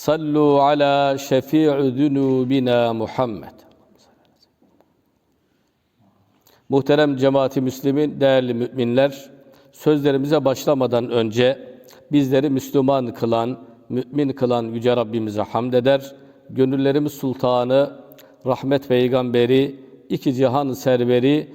Sallu ala şefi'i zunubina Muhammed. Muhterem cemaati Müslümin, değerli müminler, sözlerimize başlamadan önce bizleri Müslüman kılan, mümin kılan Yüce Rabbimize hamd eder. Gönüllerimiz sultanı, rahmet peygamberi, iki cihan serveri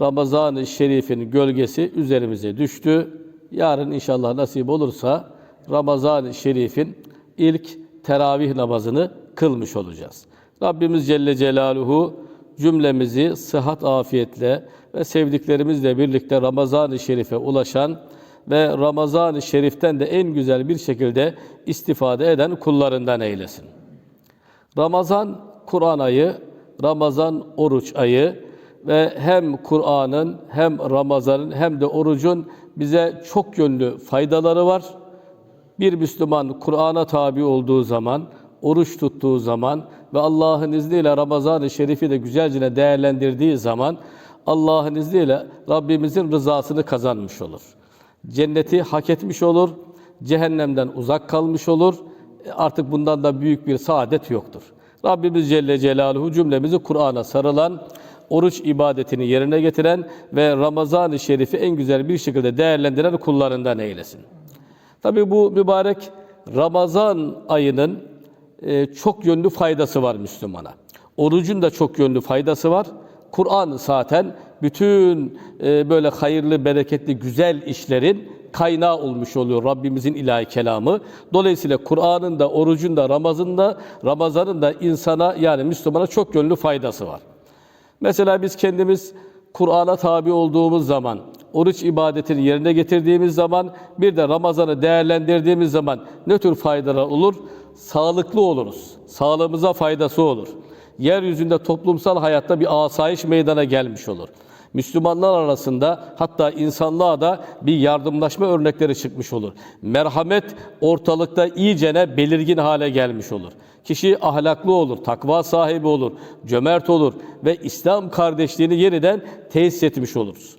Ramazan-ı Şerif'in gölgesi üzerimize düştü. Yarın inşallah nasip olursa Ramazan-ı Şerif'in ilk teravih namazını kılmış olacağız. Rabbimiz Celle Celaluhu cümlemizi sıhhat afiyetle ve sevdiklerimizle birlikte Ramazan-ı Şerif'e ulaşan ve Ramazan-ı Şerif'ten de en güzel bir şekilde istifade eden kullarından eylesin. Ramazan Kur'an ayı, Ramazan oruç ayı ve hem Kur'an'ın hem Ramazan'ın hem de orucun bize çok yönlü faydaları var. Bir Müslüman Kur'an'a tabi olduğu zaman, oruç tuttuğu zaman ve Allah'ın izniyle Ramazan-ı Şerif'i de güzelce değerlendirdiği zaman Allah'ın izniyle Rabbimizin rızasını kazanmış olur. Cenneti hak etmiş olur, cehennemden uzak kalmış olur. Artık bundan da büyük bir saadet yoktur. Rabbimiz Celle Celaluhu cümlemizi Kur'an'a sarılan, oruç ibadetini yerine getiren ve Ramazan-ı Şerif'i en güzel bir şekilde değerlendiren kullarından eylesin. Tabi bu mübarek Ramazan ayının e, çok yönlü faydası var Müslümana. Orucun da çok yönlü faydası var. Kur'an zaten bütün e, böyle hayırlı, bereketli, güzel işlerin kaynağı olmuş oluyor Rabbimizin ilahi kelamı. Dolayısıyla Kur'an'ın da, orucun da, Ramazan'ın da, Ramazan'ın da insana yani Müslümana çok yönlü faydası var. Mesela biz kendimiz Kur'an'a tabi olduğumuz zaman, oruç ibadetini yerine getirdiğimiz zaman, bir de Ramazan'ı değerlendirdiğimiz zaman ne tür faydalar olur? Sağlıklı oluruz. Sağlığımıza faydası olur. Yeryüzünde toplumsal hayatta bir asayiş meydana gelmiş olur. Müslümanlar arasında hatta insanlığa da bir yardımlaşma örnekleri çıkmış olur. Merhamet ortalıkta iyicene belirgin hale gelmiş olur. Kişi ahlaklı olur, takva sahibi olur, cömert olur ve İslam kardeşliğini yeniden tesis etmiş oluruz.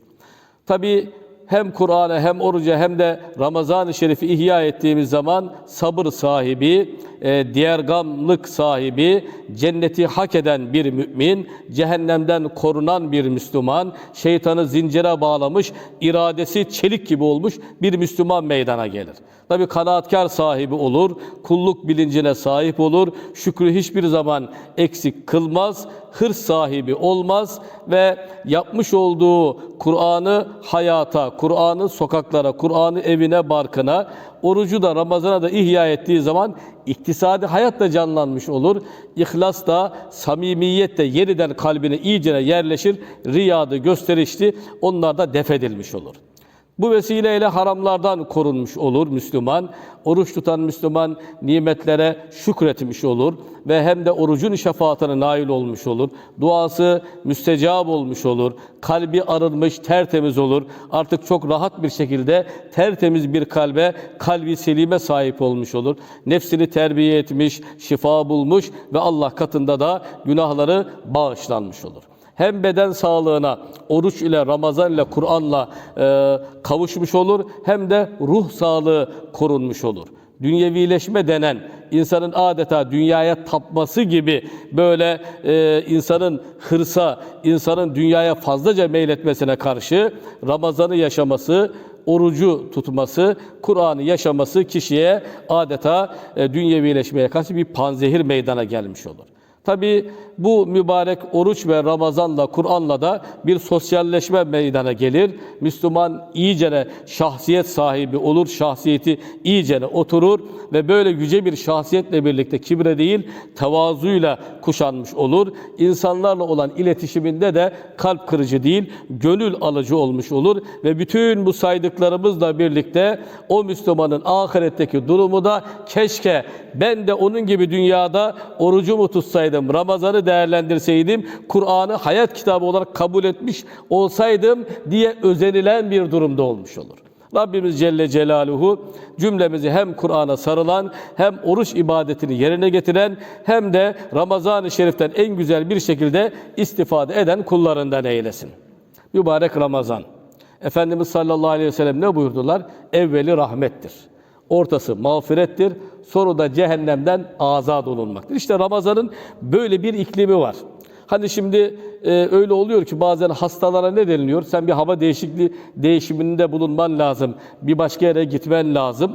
Tabi hem Kur'an'a hem oruca hem de Ramazan-ı Şerif'i ihya ettiğimiz zaman sabır sahibi, e, diğer gamlık sahibi, cenneti hak eden bir mümin, cehennemden korunan bir Müslüman, şeytanı zincire bağlamış, iradesi çelik gibi olmuş bir Müslüman meydana gelir. Tabi kanaatkar sahibi olur, kulluk bilincine sahip olur, şükrü hiçbir zaman eksik kılmaz, hırs sahibi olmaz ve yapmış olduğu Kur'an'ı hayata, Kur'an'ı sokaklara, Kur'an'ı evine, barkına, orucu da Ramazan'a da ihya ettiği zaman iktisadi hayat da canlanmış olur. İhlas da, samimiyet de yeniden kalbine iyice yerleşir. Riyadı, gösterişli onlar da defedilmiş olur. Bu vesileyle haramlardan korunmuş olur Müslüman. Oruç tutan Müslüman nimetlere şükretmiş olur ve hem de orucun şefaatine nail olmuş olur. Duası müstecab olmuş olur. Kalbi arınmış, tertemiz olur. Artık çok rahat bir şekilde tertemiz bir kalbe, kalbi selime sahip olmuş olur. Nefsini terbiye etmiş, şifa bulmuş ve Allah katında da günahları bağışlanmış olur hem beden sağlığına oruç ile, Ramazan ile, Kur'an'la e, kavuşmuş olur hem de ruh sağlığı korunmuş olur. Dünyevileşme denen insanın adeta dünyaya tapması gibi böyle e, insanın hırsa, insanın dünyaya fazlaca meyletmesine karşı Ramazan'ı yaşaması, orucu tutması, Kur'an'ı yaşaması kişiye adeta e, dünyevileşmeye karşı bir panzehir meydana gelmiş olur. Tabi bu mübarek oruç ve Ramazan'la, Kur'an'la da bir sosyalleşme meydana gelir. Müslüman iyicene şahsiyet sahibi olur, şahsiyeti iyicene oturur ve böyle yüce bir şahsiyetle birlikte kibre değil, tevazuyla kuşanmış olur. İnsanlarla olan iletişiminde de kalp kırıcı değil, gönül alıcı olmuş olur ve bütün bu saydıklarımızla birlikte o Müslümanın ahiretteki durumu da keşke ben de onun gibi dünyada orucumu tutsaydım, Ramazan'ı değerlendirseydim, Kur'an'ı hayat kitabı olarak kabul etmiş olsaydım diye özenilen bir durumda olmuş olur. Rabbimiz Celle Celaluhu cümlemizi hem Kur'an'a sarılan hem oruç ibadetini yerine getiren hem de Ramazan-ı Şerif'ten en güzel bir şekilde istifade eden kullarından eylesin. Mübarek Ramazan. Efendimiz sallallahu aleyhi ve sellem ne buyurdular? Evveli rahmettir. Ortası mağfirettir. Sonra da cehennemden azat olunmaktır. İşte Ramazan'ın böyle bir iklimi var. Hani şimdi e, öyle oluyor ki bazen hastalara ne deniliyor? Sen bir hava değişikliği değişiminde bulunman lazım. Bir başka yere gitmen lazım.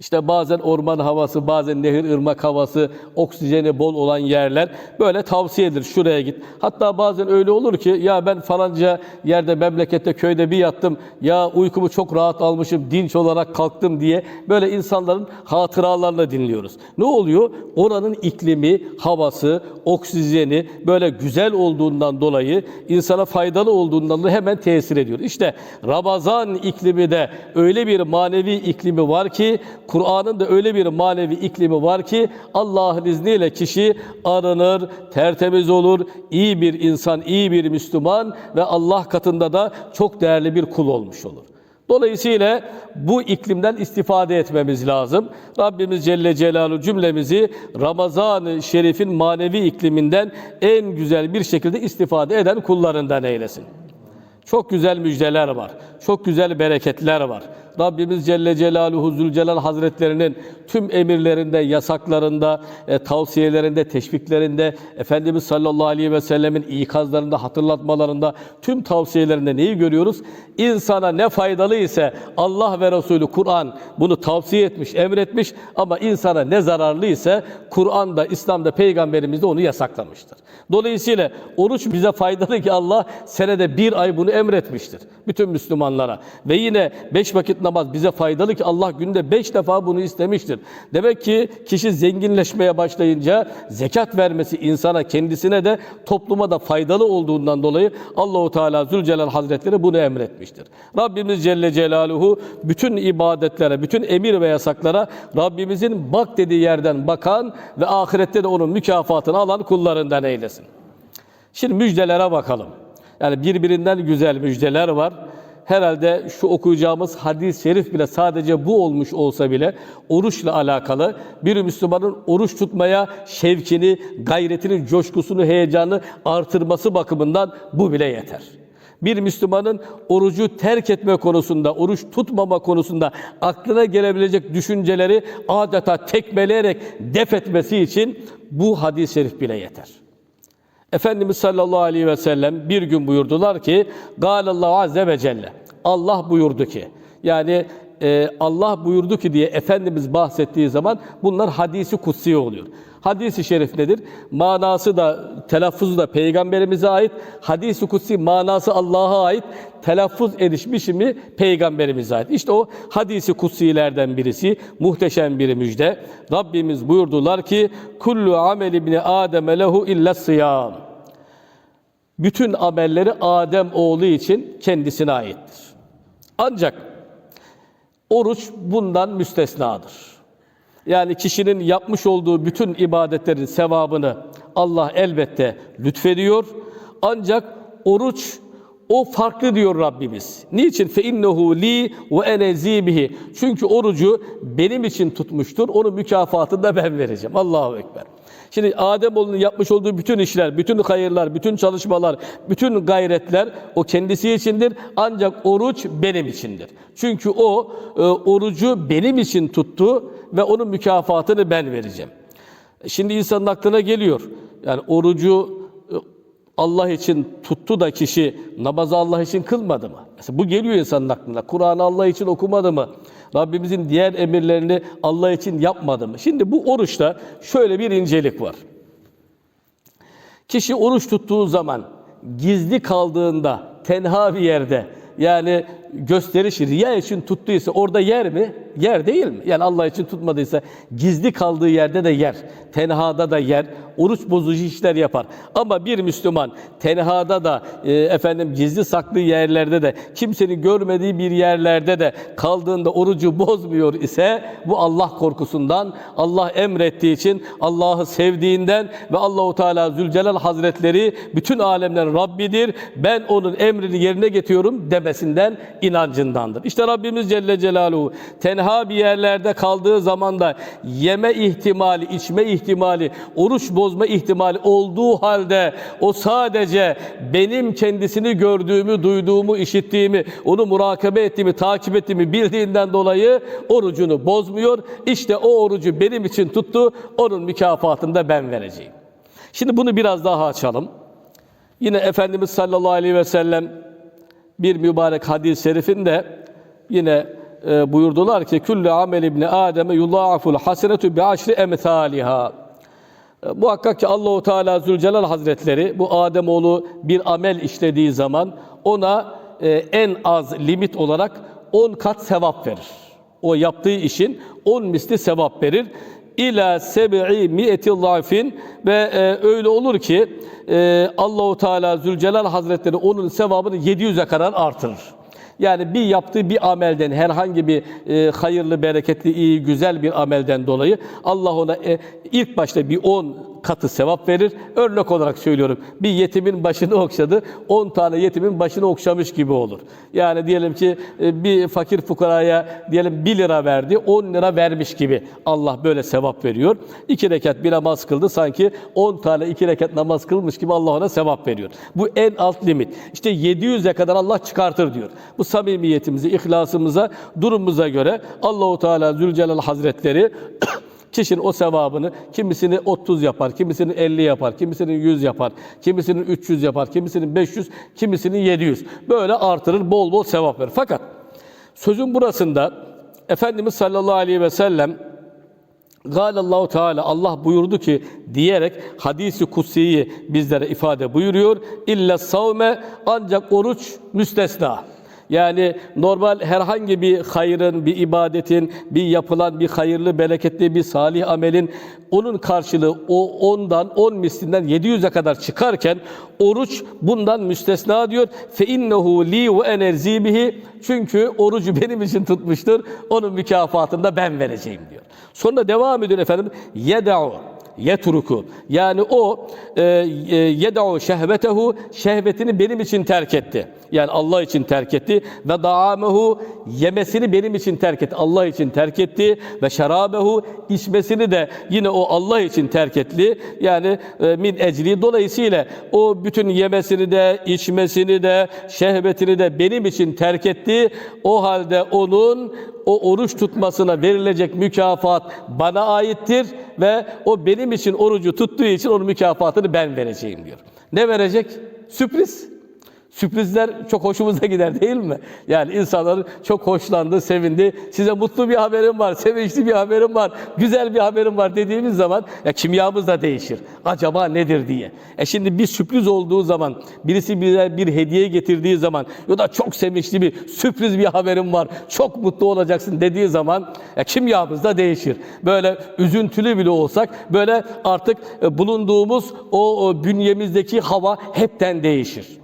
İşte bazen orman havası, bazen nehir, ırmak havası, oksijeni bol olan yerler böyle tavsiye edilir. Şuraya git. Hatta bazen öyle olur ki ya ben falanca yerde memlekette köyde bir yattım. Ya uykumu çok rahat almışım, dinç olarak kalktım diye böyle insanların hatıralarını dinliyoruz. Ne oluyor? Oranın iklimi, havası, oksijeni böyle güzel olduğundan dolayı insana faydalı olduğundan dolayı hemen tesir ediyor. İşte Ramazan iklimi de öyle bir manevi iklimi var ki Kur'an'ın da öyle bir manevi iklimi var ki Allah'ın izniyle kişi arınır, tertemiz olur, iyi bir insan, iyi bir Müslüman ve Allah katında da çok değerli bir kul olmuş olur. Dolayısıyla bu iklimden istifade etmemiz lazım. Rabbimiz Celle Celaluhu cümlemizi Ramazan-ı Şerif'in manevi ikliminden en güzel bir şekilde istifade eden kullarından eylesin. Çok güzel müjdeler var. Çok güzel bereketler var. Rabbimiz Celle Celaluhu Zülcelal Hazretlerinin tüm emirlerinde, yasaklarında, e, tavsiyelerinde, teşviklerinde, Efendimiz sallallahu aleyhi ve sellemin ikazlarında, hatırlatmalarında, tüm tavsiyelerinde neyi görüyoruz? İnsana ne faydalı ise Allah ve Resulü Kur'an bunu tavsiye etmiş, emretmiş ama insana ne zararlı ise Kur'an'da, İslam'da, Peygamberimiz de onu yasaklamıştır. Dolayısıyla oruç bize faydalı ki Allah senede bir ay bunu emretmiştir. Bütün Müslümanlara. Ve yine beş vakit namaz bize faydalı ki Allah günde beş defa bunu istemiştir. Demek ki kişi zenginleşmeye başlayınca zekat vermesi insana kendisine de topluma da faydalı olduğundan dolayı Allahu Teala Zülcelal Hazretleri bunu emretmiştir. Rabbimiz Celle Celaluhu bütün ibadetlere, bütün emir ve yasaklara Rabbimizin bak dediği yerden bakan ve ahirette de onun mükafatını alan kullarından eylesin. Şimdi müjdelere bakalım. Yani birbirinden güzel müjdeler var. Herhalde şu okuyacağımız hadis-i şerif bile sadece bu olmuş olsa bile oruçla alakalı bir Müslümanın oruç tutmaya şevkini, gayretini, coşkusunu, heyecanı artırması bakımından bu bile yeter. Bir Müslümanın orucu terk etme konusunda, oruç tutmama konusunda aklına gelebilecek düşünceleri adeta tekmeleyerek def etmesi için bu hadis-i şerif bile yeter. Efendimiz sallallahu aleyhi ve sellem bir gün buyurdular ki Galallahu azze ve celle Allah buyurdu ki yani e, Allah buyurdu ki diye Efendimiz bahsettiği zaman bunlar hadisi kutsi oluyor. Hadisi şerif nedir? Manası da telaffuzu da peygamberimize ait. Hadisi kutsi manası Allah'a ait. Telaffuz ediş biçimi peygamberimize ait. İşte o hadisi kutsilerden birisi. Muhteşem bir müjde. Rabbimiz buyurdular ki kullu amel ibni Adem lehu illa sıyam. Bütün amelleri Adem oğlu için kendisine aittir. Ancak oruç bundan müstesnadır. Yani kişinin yapmış olduğu bütün ibadetlerin sevabını Allah elbette lütfediyor. Ancak oruç o farklı diyor Rabbimiz. Niçin? Fe innehu li ve ene zibihi. Çünkü orucu benim için tutmuştur. Onun mükafatını da ben vereceğim. Allahu ekber. Şimdi Ademoğlunun yapmış olduğu bütün işler, bütün hayırlar, bütün çalışmalar, bütün gayretler o kendisi içindir. Ancak oruç benim içindir. Çünkü o e, orucu benim için tuttu ve onun mükafatını ben vereceğim. Şimdi insanın aklına geliyor. Yani orucu e, Allah için tuttu da kişi namazı Allah için kılmadı mı? Mesela bu geliyor insanın aklına. Kur'an'ı Allah için okumadı mı? Rabbimizin diğer emirlerini Allah için yapmadı mı? Şimdi bu oruçta şöyle bir incelik var. Kişi oruç tuttuğu zaman gizli kaldığında tenha bir yerde yani gösteriş riya için tuttuysa orada yer mi? Yer değil mi? Yani Allah için tutmadıysa gizli kaldığı yerde de yer. Tenhada da yer. Oruç bozucu işler yapar. Ama bir Müslüman tenhada da e, efendim gizli saklı yerlerde de kimsenin görmediği bir yerlerde de kaldığında orucu bozmuyor ise bu Allah korkusundan, Allah emrettiği için, Allah'ı sevdiğinden ve Allahu Teala Zülcelal Hazretleri bütün alemlerin Rabbidir. Ben onun emrini yerine getiriyorum demesinden inancındandır. İşte Rabbimiz Celle Celaluhu tenha bir yerlerde kaldığı zaman da yeme ihtimali, içme ihtimali, oruç bozma ihtimali olduğu halde o sadece benim kendisini gördüğümü, duyduğumu, işittiğimi, onu murakabe ettiğimi, takip ettiğimi bildiğinden dolayı orucunu bozmuyor. İşte o orucu benim için tuttu, onun mükafatını da ben vereceğim. Şimdi bunu biraz daha açalım. Yine Efendimiz sallallahu aleyhi ve sellem bir mübarek hadis-i şerifinde yine e, buyurdular ki külle amel ibni ademe yudâful hasenetu bi aşri emthâliha. E, Muhakkak ki Allahu Teala Zülcelal Hazretleri bu Ademoğlu bir amel işlediği zaman ona e, en az limit olarak 10 kat sevap verir. O yaptığı işin 10 misli sevap verir. İla seb'i mi'eti zafin ve e, öyle olur ki e, Allahu Teala Zülcelal Hazretleri onun sevabını 700'e kadar artırır. Yani bir yaptığı bir amelden herhangi bir e, hayırlı, bereketli, iyi, güzel bir amelden dolayı Allah ona e, ilk başta bir 10 katı sevap verir. Örnek olarak söylüyorum. Bir yetimin başını okşadı. 10 tane yetimin başını okşamış gibi olur. Yani diyelim ki e, bir fakir fukaraya diyelim 1 lira verdi. 10 lira vermiş gibi Allah böyle sevap veriyor. 2 rekat bir namaz kıldı. Sanki 10 tane 2 rekat namaz kılmış gibi Allah ona sevap veriyor. Bu en alt limit. İşte 700'e kadar Allah çıkartır diyor. Bu samimiyetimizi, ihlasımıza, durumumuza göre Allahu Teala Zülcelal Hazretleri Kişinin o sevabını kimisini 30 yapar, kimisini 50 yapar, kimisini 100 yapar, kimisinin 300 yapar, kimisinin 500, kimisinin 700. Böyle artırır, bol bol sevap verir. Fakat sözün burasında Efendimiz sallallahu aleyhi ve sellem Allahu Teala Allah buyurdu ki diyerek hadisi kutsiyi bizlere ifade buyuruyor. İlla savme ancak oruç müstesna. Yani normal herhangi bir hayrın, bir ibadetin, bir yapılan bir hayırlı, bereketli bir salih amelin onun karşılığı o ondan, on mislinden 700'e kadar çıkarken oruç bundan müstesna diyor. Fe innehu li ve enerzi bihi. Çünkü orucu benim için tutmuştur. Onun mükafatını da ben vereceğim diyor. Sonra devam ediyor efendim. Yeda'u yetruku. Yani o e, e, yed'u şehvetehu şehvetini benim için terk etti. Yani Allah için terk etti ve daamehu yemesini benim için terk etti. Allah için terk etti ve şerabehu içmesini de yine o Allah için terk etti. Yani e, min ecri dolayısıyla o bütün yemesini de içmesini de şehvetini de benim için terk etti. O halde onun o oruç tutmasına verilecek mükafat bana aittir ve o benim için orucu tuttuğu için onun mükafatını ben vereceğim diyor. Ne verecek? Sürpriz. Sürprizler çok hoşumuza gider değil mi? Yani insanların çok hoşlandı, sevindi. Size mutlu bir haberim var, sevinçli bir haberim var, güzel bir haberim var dediğimiz zaman ya kimyamız da değişir. Acaba nedir diye. E şimdi bir sürpriz olduğu zaman, birisi bize bir hediye getirdiği zaman ya da çok sevinçli bir sürpriz bir haberim var, çok mutlu olacaksın dediği zaman ya kimyamız da değişir. Böyle üzüntülü bile olsak böyle artık e, bulunduğumuz o bünyemizdeki hava hepten değişir.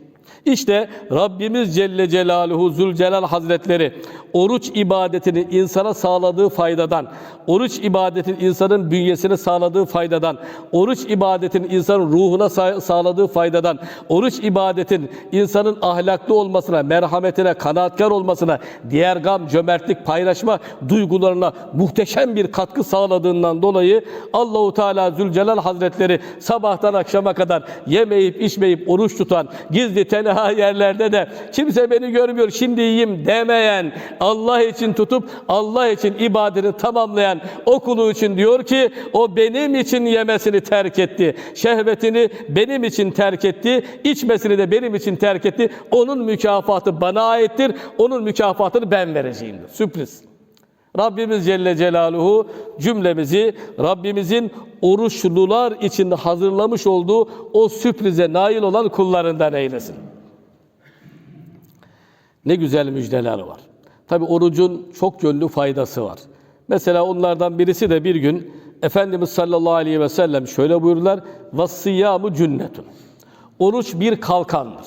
İşte Rabbimiz Celle Celaluhu Zülcelal Hazretleri oruç ibadetini insana sağladığı faydadan, oruç ibadetin insanın bünyesine sağladığı faydadan, oruç ibadetin insanın ruhuna sağladığı faydadan, oruç ibadetin insanın ahlaklı olmasına, merhametine, kanaatkar olmasına, diğer gam, cömertlik, paylaşma duygularına muhteşem bir katkı sağladığından dolayı Allahu Teala Zülcelal Hazretleri sabahtan akşama kadar yemeyip içmeyip oruç tutan, gizli tenha ücra yerlerde de kimse beni görmüyor şimdi yiyeyim demeyen Allah için tutup Allah için ibadetini tamamlayan o kulu için diyor ki o benim için yemesini terk etti. Şehvetini benim için terk etti. içmesini de benim için terk etti. Onun mükafatı bana aittir. Onun mükafatını ben vereceğimdir. Sürpriz. Rabbimiz Celle Celaluhu cümlemizi Rabbimizin oruçlular için hazırlamış olduğu o sürprize nail olan kullarından eylesin. Ne güzel müjdeler var. Tabi orucun çok yönlü faydası var. Mesela onlardan birisi de bir gün Efendimiz sallallahu aleyhi ve sellem şöyle buyurdular. Vassiyamu cünnetun. Oruç bir kalkandır.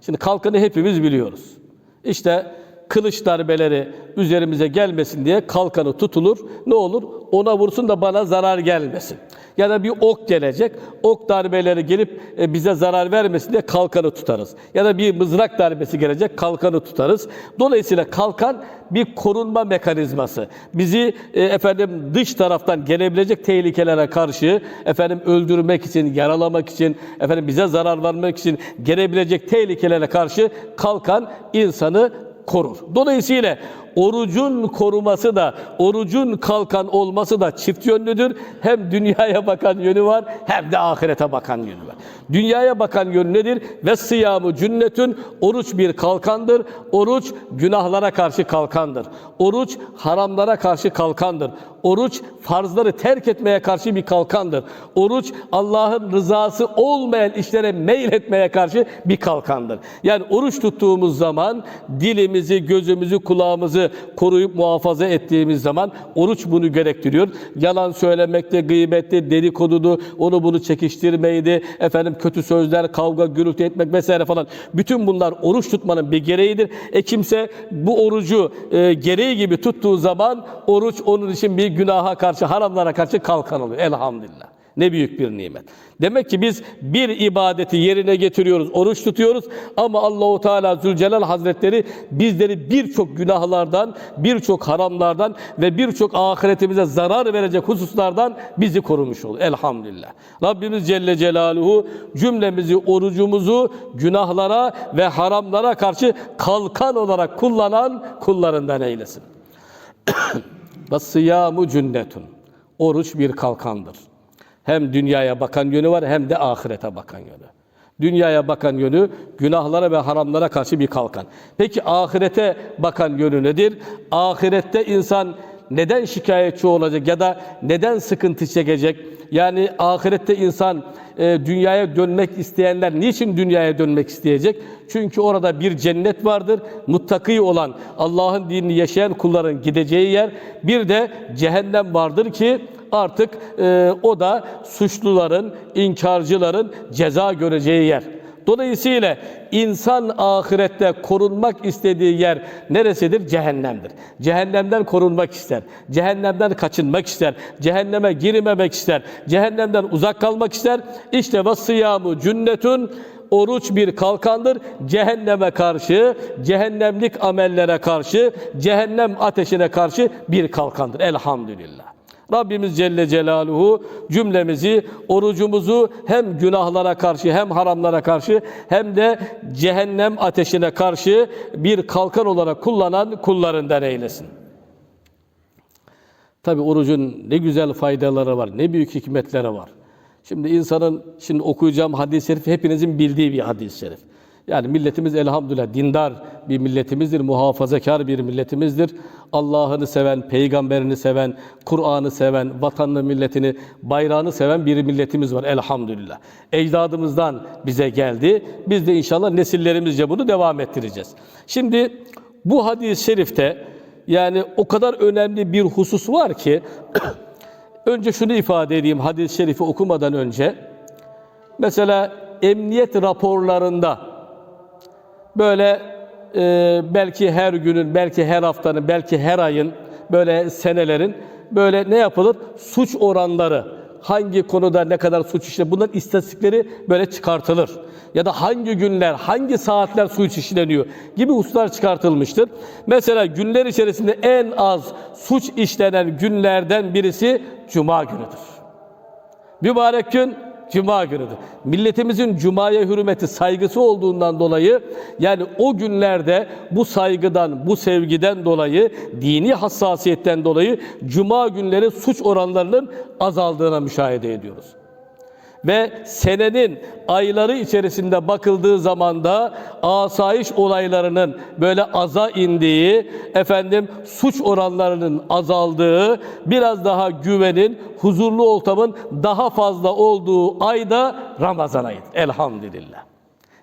Şimdi kalkanı hepimiz biliyoruz. İşte kılıç darbeleri üzerimize gelmesin diye kalkanı tutulur. Ne olur? Ona vursun da bana zarar gelmesin. Ya da bir ok gelecek. Ok darbeleri gelip e, bize zarar vermesin diye kalkanı tutarız. Ya da bir mızrak darbesi gelecek kalkanı tutarız. Dolayısıyla kalkan bir korunma mekanizması. Bizi e, efendim dış taraftan gelebilecek tehlikelere karşı efendim öldürmek için, yaralamak için, efendim bize zarar vermek için gelebilecek tehlikelere karşı kalkan insanı korur. Dolayısıyla orucun koruması da, orucun kalkan olması da çift yönlüdür. Hem dünyaya bakan yönü var, hem de ahirete bakan yönü var. Dünyaya bakan yönü nedir? Ve sıyamu cünnetün, oruç bir kalkandır. Oruç günahlara karşı kalkandır. Oruç haramlara karşı kalkandır. Oruç farzları terk etmeye karşı bir kalkandır. Oruç Allah'ın rızası olmayan işlere meyletmeye karşı bir kalkandır. Yani oruç tuttuğumuz zaman dilimizi, gözümüzü, kulağımızı koruyup muhafaza ettiğimiz zaman oruç bunu gerektiriyor. Yalan söylemekte, gıybette, dedikodudu, onu bunu çekiştirmeydi, efendim kötü sözler, kavga, gürültü etmek vesaire falan. Bütün bunlar oruç tutmanın bir gereğidir. E kimse bu orucu e, gereği gibi tuttuğu zaman oruç onun için bir günaha karşı, haramlara karşı kalkan oluyor. Elhamdülillah. Ne büyük bir nimet. Demek ki biz bir ibadeti yerine getiriyoruz, oruç tutuyoruz ama Allahu Teala Zülcelal Hazretleri bizleri birçok günahlardan, birçok haramlardan ve birçok ahiretimize zarar verecek hususlardan bizi korumuş oluyor. Elhamdülillah. Rabbimiz Celle Celaluhu cümlemizi, orucumuzu günahlara ve haramlara karşı kalkan olarak kullanan kullarından eylesin. Ve sıyamu cünnetun. Oruç bir kalkandır. Hem dünyaya bakan yönü var hem de ahirete bakan yönü. Dünyaya bakan yönü günahlara ve haramlara karşı bir kalkan. Peki ahirete bakan yönü nedir? Ahirette insan neden şikayetçi olacak ya da neden sıkıntı çekecek? Yani ahirette insan e, dünyaya dönmek isteyenler niçin dünyaya dönmek isteyecek? Çünkü orada bir cennet vardır. Muttaki olan Allah'ın dinini yaşayan kulların gideceği yer. Bir de cehennem vardır ki artık e, o da suçluların, inkarcıların ceza göreceği yer. Dolayısıyla insan ahirette korunmak istediği yer neresidir? Cehennemdir. Cehennemden korunmak ister. Cehennemden kaçınmak ister. Cehenneme girmemek ister. Cehennemden uzak kalmak ister. İşte vasiyamu cünnetun Oruç bir kalkandır. Cehenneme karşı, cehennemlik amellere karşı, cehennem ateşine karşı bir kalkandır. Elhamdülillah. Rabbimiz Celle Celaluhu cümlemizi, orucumuzu hem günahlara karşı hem haramlara karşı hem de cehennem ateşine karşı bir kalkan olarak kullanan kullarından eylesin. Tabi orucun ne güzel faydaları var, ne büyük hikmetleri var. Şimdi insanın, şimdi okuyacağım hadis-i şerif hepinizin bildiği bir hadis-i şerif. Yani milletimiz elhamdülillah dindar bir milletimizdir, muhafazakar bir milletimizdir. Allah'ını seven, peygamberini seven, Kur'an'ı seven, vatanını, milletini, bayrağını seven bir milletimiz var elhamdülillah. Ecdadımızdan bize geldi. Biz de inşallah nesillerimizce bunu devam ettireceğiz. Şimdi bu hadis-i şerifte yani o kadar önemli bir husus var ki önce şunu ifade edeyim hadis-i şerifi okumadan önce. Mesela emniyet raporlarında böyle e, belki her günün, belki her haftanın, belki her ayın, böyle senelerin böyle ne yapılır? Suç oranları, hangi konuda ne kadar suç işlenir, bunların istatistikleri böyle çıkartılır. Ya da hangi günler, hangi saatler suç işleniyor gibi hususlar çıkartılmıştır. Mesela günler içerisinde en az suç işlenen günlerden birisi Cuma günüdür. Mübarek gün Cuma günüdür. Milletimizin Cuma'ya hürmeti, saygısı olduğundan dolayı yani o günlerde bu saygıdan, bu sevgiden dolayı, dini hassasiyetten dolayı Cuma günleri suç oranlarının azaldığına müşahede ediyoruz ve senenin ayları içerisinde bakıldığı zaman da asayiş olaylarının böyle aza indiği, efendim suç oranlarının azaldığı, biraz daha güvenin, huzurlu ortamın daha fazla olduğu ayda Ramazan ayıdır. Elhamdülillah.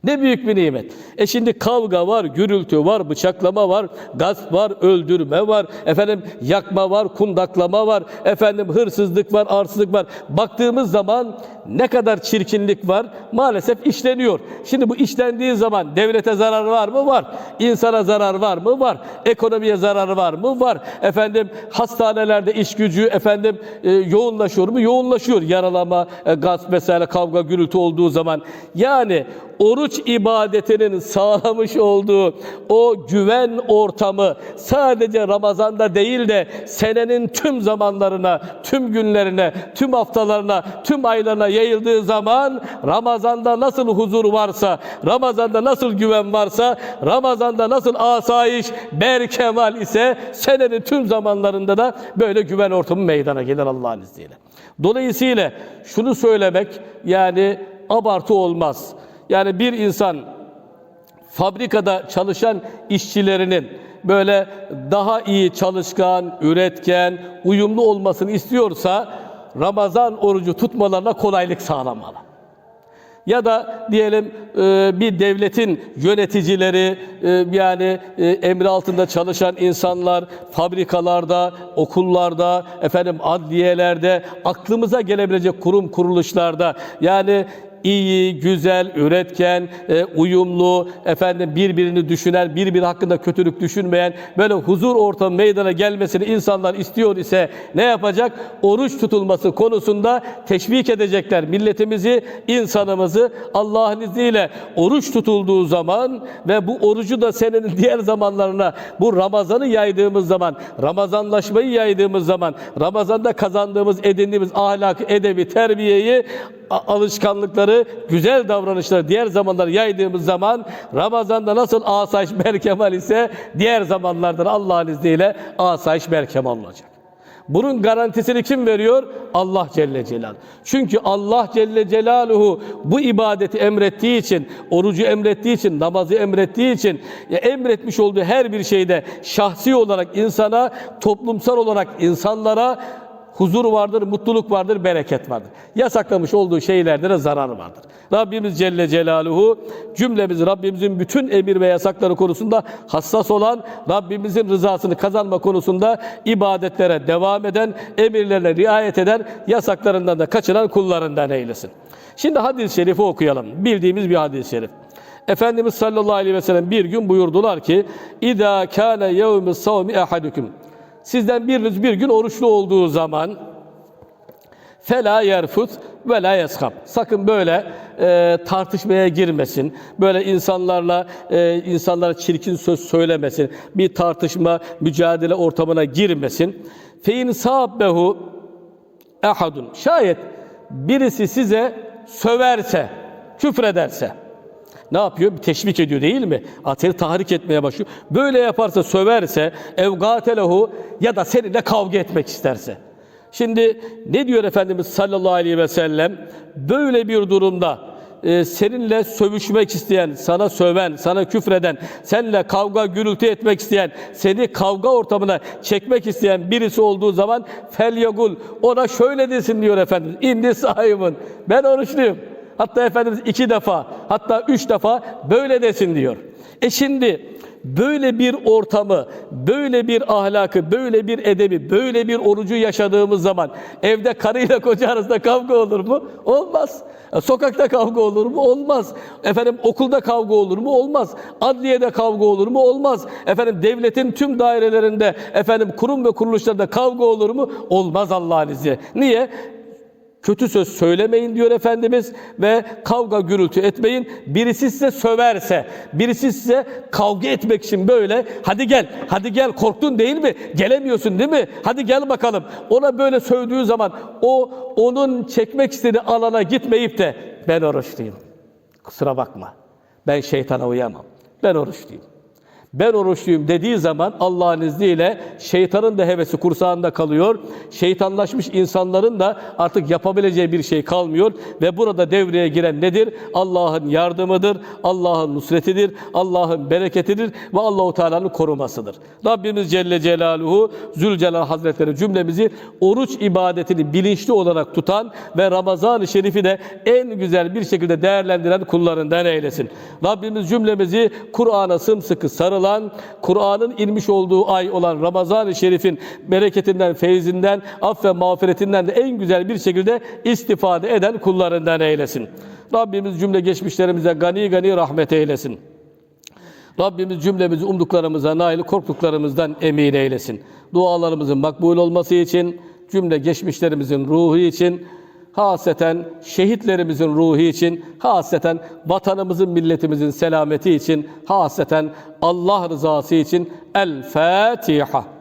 Ne büyük bir nimet. E şimdi kavga var, gürültü var, bıçaklama var, gasp var, öldürme var, efendim yakma var, kundaklama var, efendim hırsızlık var, arsızlık var. Baktığımız zaman ne kadar çirkinlik var maalesef işleniyor. Şimdi bu işlendiği zaman devlete zarar var mı? Var. İnsana zarar var mı? Var. Ekonomiye zarar var mı? Var. Efendim hastanelerde iş gücü efendim e, yoğunlaşıyor mu? Yoğunlaşıyor. Yaralama, e, gasp vesaire kavga, gürültü olduğu zaman. Yani oruç ibadetinin sağlamış olduğu o güven ortamı sadece Ramazan'da değil de senenin tüm zamanlarına, tüm günlerine, tüm haftalarına, tüm aylarına yayıldığı zaman Ramazan'da nasıl huzur varsa, Ramazan'da nasıl güven varsa, Ramazan'da nasıl asayiş, berkemal ise senenin tüm zamanlarında da böyle güven ortamı meydana gelir Allah'ın izniyle. Dolayısıyla şunu söylemek yani abartı olmaz. Yani bir insan fabrikada çalışan işçilerinin böyle daha iyi çalışkan, üretken, uyumlu olmasını istiyorsa Ramazan orucu tutmalarına kolaylık sağlamalı. Ya da diyelim e, bir devletin yöneticileri e, yani e, emri altında çalışan insanlar fabrikalarda, okullarda, efendim adliyelerde, aklımıza gelebilecek kurum kuruluşlarda yani iyi, güzel, üretken, e, uyumlu, efendim birbirini düşünen, birbiri hakkında kötülük düşünmeyen böyle huzur ortamı meydana gelmesini insanlar istiyor ise ne yapacak? Oruç tutulması konusunda teşvik edecekler milletimizi, insanımızı Allah'ın izniyle oruç tutulduğu zaman ve bu orucu da senenin diğer zamanlarına bu Ramazan'ı yaydığımız zaman, Ramazanlaşmayı yaydığımız zaman, Ramazan'da kazandığımız, edindiğimiz ahlakı, edebi, terbiyeyi a- alışkanlıkları, güzel davranışları diğer zamanlar yaydığımız zaman Ramazan'da nasıl asayiş berkemal ise diğer zamanlarda da Allah'ın izniyle asayiş berkemal olacak. Bunun garantisini kim veriyor? Allah Celle Celal. Çünkü Allah Celle Celaluhu bu ibadeti emrettiği için, orucu emrettiği için, namazı emrettiği için, ya emretmiş olduğu her bir şeyde şahsi olarak insana, toplumsal olarak insanlara huzur vardır, mutluluk vardır, bereket vardır. Yasaklamış olduğu şeylerde de zarar vardır. Rabbimiz Celle Celaluhu cümlemiz Rabbimizin bütün emir ve yasakları konusunda hassas olan, Rabbimizin rızasını kazanma konusunda ibadetlere devam eden, emirlerine riayet eden, yasaklarından da kaçınan kullarından eylesin. Şimdi hadis-i şerifi okuyalım. Bildiğimiz bir hadis-i şerif. Efendimiz sallallahu aleyhi ve sellem bir gün buyurdular ki İdâ kâne yevmi savmi ehadüküm Sizden biriniz bir gün oruçlu olduğu zaman fela yerfut ve la yeskab. Sakın böyle e, tartışmaya girmesin. Böyle insanlarla e, insanlara çirkin söz söylemesin. Bir tartışma, mücadele ortamına girmesin. Fe in sabbehu ehadun. Şayet birisi size söverse, küfrederse ne yapıyor? Teşvik ediyor değil mi? Ateri tahrik etmeye başlıyor. Böyle yaparsa, söverse, evgatelehu ya da seninle kavga etmek isterse. Şimdi ne diyor Efendimiz sallallahu aleyhi ve sellem? Böyle bir durumda e, seninle sövüşmek isteyen, sana söven, sana küfreden, seninle kavga gürültü etmek isteyen, seni kavga ortamına çekmek isteyen birisi olduğu zaman fel yagul ona şöyle desin diyor Efendimiz. İndi sahibimin. Ben oruçluyum. Hatta Efendimiz iki defa, hatta üç defa böyle desin diyor. E şimdi böyle bir ortamı, böyle bir ahlakı, böyle bir edebi, böyle bir orucu yaşadığımız zaman evde karıyla koca arasında kavga olur mu? Olmaz. E, Sokakta kavga olur mu? Olmaz. Efendim okulda kavga olur mu? Olmaz. Adliyede kavga olur mu? Olmaz. Efendim devletin tüm dairelerinde, efendim kurum ve kuruluşlarda kavga olur mu? Olmaz Allah'ın izniyle. Niye? Kötü söz söylemeyin diyor Efendimiz ve kavga gürültü etmeyin. Birisi size söverse, birisi size kavga etmek için böyle hadi gel, hadi gel korktun değil mi? Gelemiyorsun değil mi? Hadi gel bakalım. Ona böyle sövdüğü zaman o onun çekmek istediği alana gitmeyip de ben oruçluyum. Kusura bakma. Ben şeytana uyamam. Ben oruçluyum. Ben oruçluyum dediği zaman Allah'ın izniyle şeytanın da hevesi kursağında kalıyor. Şeytanlaşmış insanların da artık yapabileceği bir şey kalmıyor ve burada devreye giren nedir? Allah'ın yardımıdır, Allah'ın nusretidir, Allah'ın bereketidir ve Allahu Teala'nın korumasıdır. Rabbimiz Celle Celaluhu Zülcelal Hazretleri cümlemizi oruç ibadetini bilinçli olarak tutan ve Ramazan-ı Şerif'i de en güzel bir şekilde değerlendiren kullarından eylesin. Rabbimiz cümlemizi Kur'an'a sımsıkı sarılan, Kur'an'ın inmiş olduğu ay olan Ramazan-ı Şerif'in bereketinden, feyzinden, aff ve mağfiretinden de en güzel bir şekilde istifade eden kullarından eylesin. Rabbimiz cümle geçmişlerimize gani gani rahmet eylesin. Rabbimiz cümlemizi umduklarımıza nail, korktuklarımızdan emin eylesin. Dualarımızın makbul olması için, cümle geçmişlerimizin ruhu için, haseten şehitlerimizin ruhu için, haseten vatanımızın, milletimizin selameti için, haseten Allah rızası için El Fatiha.